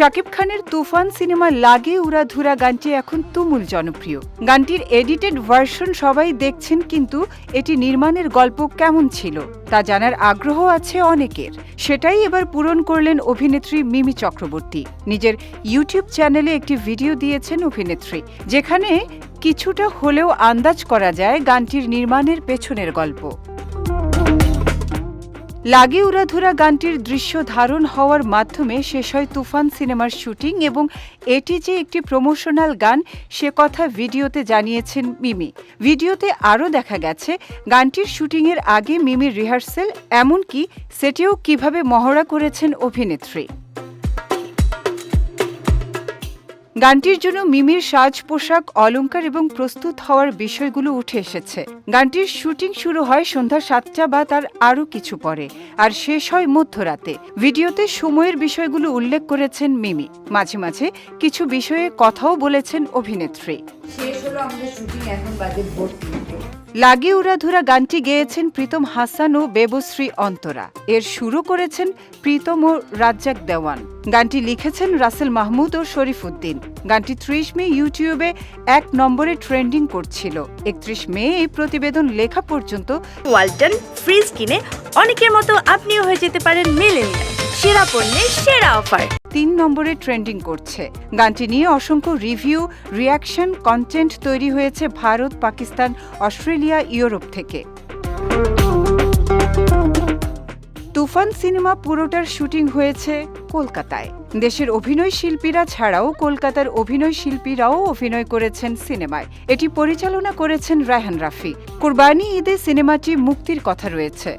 শাকিব খানের তুফান সিনেমা লাগে উড়াধুরা গানটি এখন তুমুল জনপ্রিয়। গানটির এডিটেড ভার্সন সবাই দেখছেন, কিন্তু এটি নির্মাণের গল্প কেমন ছিল তা জানার আগ্রহ আছে অনেকের। সেটাই এবার পূরণ করলেন অভিনেত্রী মিমি চক্রবর্তী। নিজের ইউটিউব চ্যানেলে একটি ভিডিও দিয়েছেন অভিনেত্রী, যেখানে কিছুটা হলেও আন্দাজ করা যায় গানটির নির্মাণের পেছনের গল্প। লাগে উড়াধুরা গানটির দৃশ্য ধারণ হওয়ার মাধ্যমে শেষ হয় তুফান সিনেমার শুটিং এবং এটি যে একটি প্রমোশনাল গান, সে কথা ভিডিওতে জানিয়েছেন মিমি। ভিডিওতে আরও দেখা গেছে, গানটির শুটিংয়ের আগে মিমির রিহার্সেল, এমনকি সেটিও কীভাবে মহড়া করেছেন অভিনেত্রী। গানটির জন্য মিমির সাজ পোশাক অলঙ্কার এবং প্রস্তুত হওয়ার বিষয়গুলো উঠে এসেছে। গানটির শুটিং শুরু হয় সন্ধ্যা সাতটা বা তার আরও কিছু পরে, আর শেষ হয় মধ্যরাতে। ভিডিওতে সময়ের বিষয়গুলো উল্লেখ করেছেন মিমি। মাঝে মাঝে কিছু বিষয়ে কথাও বলেছেন অভিনেত্রী। আমাদের শুটিং এখন বাজে ভোর লাগে উড়াধুরা গানটি গেয়েছেন প্রীতম হাসান ও বেবশ্রী অন্তরা। এর শুরু করেছেন প্রীতম ও রাজ্জাক দেওয়ান। গানটি লিখেছেন রাসেল মাহমুদ ও শরীফ উদ্দিন। গানটি ত্রিশ মে ইউটিউবে এক নম্বরে ট্রেন্ডিং করছিল। একত্রিশ মে এই প্রতিবেদন লেখা পর্যন্ত ওয়ালটন ফ্রিজ কিনে অনেকের মতো আপনিও হয়ে যেতে পারেন মেলেনিয়া সেরা পণ্যের সেরা অফার। তিন নম্বরে ট্রেন্ডিং করছে। গানটি নিয়ে অসংখ্য রিভিউ রিয়াকশন কন্টেন্ট তৈরি হয়েছে ভারত, পাকিস্তান, অস্ট্রেলিয়া, ইউরোপ থেকে। তুফান সিনেমা পুরোটার শুটিং হয়েছে কলকাতায়। দেশের অভিনয় শিল্পীরা ছাড়াও কলকাতার অভিনয় শিল্পীরাও অভিনয় করেছেন সিনেমায়। এটি পরিচালনা করেছেন রায়হান রাফি। কোরবানি ঈদে সিনেমাটি মুক্তির কথা রয়েছে।